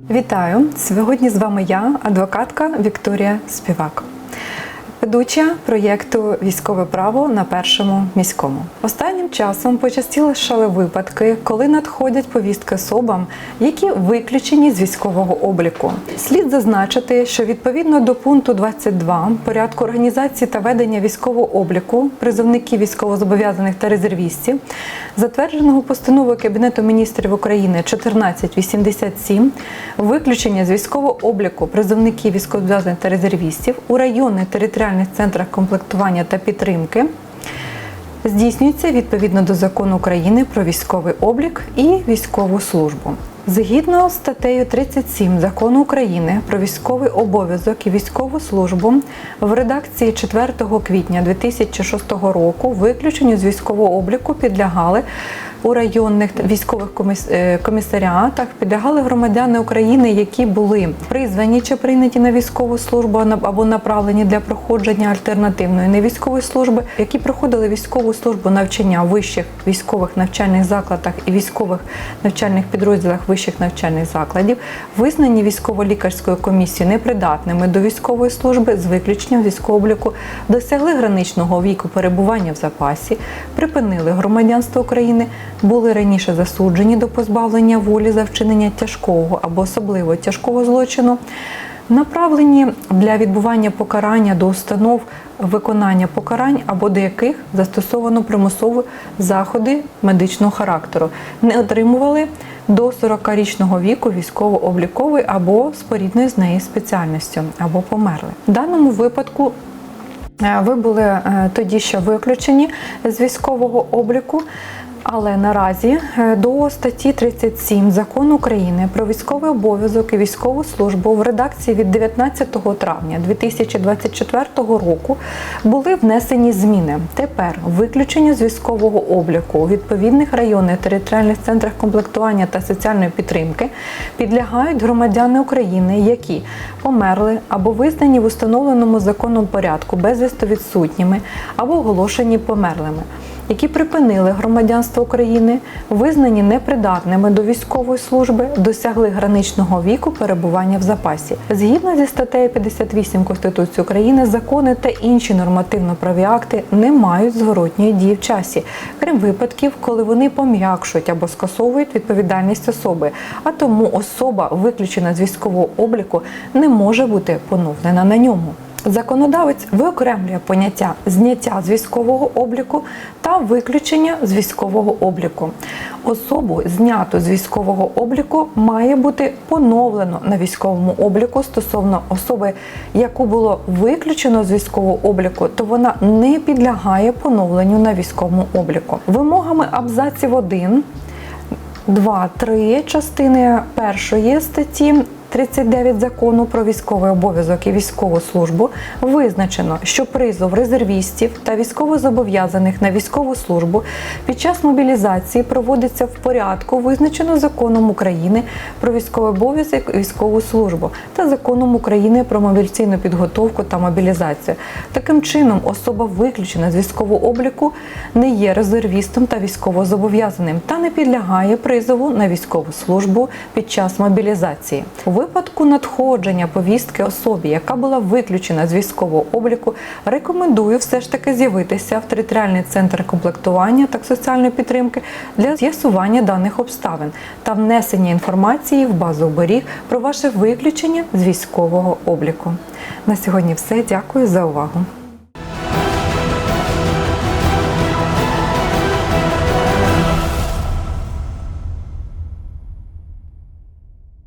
Вітаю! Сьогодні з вами я, адвокатка Вікторія Співак, ведуча проєкту Військове право на першому міському. Останнім часом почастішали випадки, коли надходять повістки особам, які виключені з військового обліку. Слід зазначити, що відповідно до пункту 22 порядку організації та ведення військового обліку призовників військовозобов'язаних та резервістів, затвердженого постановою Кабінету міністрів України 1487, виключення з військового обліку призовників військовозобов'язаних та резервістів у районних територіальних центрах комплектування та підтримки здійснюється відповідно до закону України про військовий облік і військову службу. Згідно з статтею 37 закону України про військовий обов'язок і військову службу в редакції 4 квітня 2006 року виключенню з військового обліку підлягали у районних військових е, комісаріатах підлягали громадяни України, які були призвані чи прийняті на військову службу або направлені для проходження альтернативної невійськової служби, які проходили військову службу навчання в вищих військових навчальних закладах і військових навчальних підрозділах вищих навчальних закладів, визнані військово-лікарською комісією непридатними до військової служби з виключенням військового обліку, досягли граничного віку перебування в запасі, припинили громадянство України, були раніше засуджені до позбавлення волі за вчинення тяжкого або особливо тяжкого злочину. Направлені для відбування покарання до установ виконання покарань або до яких застосовано примусові заходи медичного характеру, не отримували до 40-річного віку військово-обліковий або спорідною з нею спеціальністю, або померли. В даному випадку Е, Ви були е, тоді ще виключені з військового обліку. Але наразі е, до статті 37 закону України про військовий обов'язок і військову службу в редакції від 19 травня 2024 року були внесені зміни. Тепер виключення з військового обліку у відповідних районних територіальних центрах комплектування та соціальної підтримки підлягають громадяни України, які померли або визнані в установленому законом порядку безвісто відсутніми або оголошені померлими які припинили громадянство України, визнані непридатними до військової служби, досягли граничного віку перебування в запасі. Згідно зі статтею 58 Конституції України, закони та інші нормативно-праві акти не мають зворотньої дії в часі, крім випадків, коли вони пом'якшують або скасовують відповідальність особи, а тому особа, виключена з військового обліку, не може бути поновлена на ньому. Законодавець виокремлює поняття зняття з військового обліку та виключення з військового обліку. Особу, зняту з військового обліку, має бути поновлено на військовому обліку стосовно особи, яку було виключено з військового обліку, то вона не підлягає поновленню на військовому обліку. Вимогами абзаців 1 2, 3 частини першої статті 39 закону про військовий обов'язок і військову службу визначено, що призов резервістів та військовозобов'язаних на військову службу під час мобілізації проводиться в порядку, визначено законом України про військовий обов'язок і військову службу та законом України про мобілізаційну підготовку та мобілізацію. Таким чином, особа виключена з військового обліку не є резервістом та військовозобов'язаним та не підлягає призову на військову службу під час мобілізації. У випадку надходження повістки особі, яка була виключена з військового обліку, рекомендую все ж таки з'явитися в територіальний центр комплектування та соціальної підтримки для з'ясування даних обставин та внесення інформації в базу оберіг про ваше виключення з військового обліку. На сьогодні все. Дякую за увагу.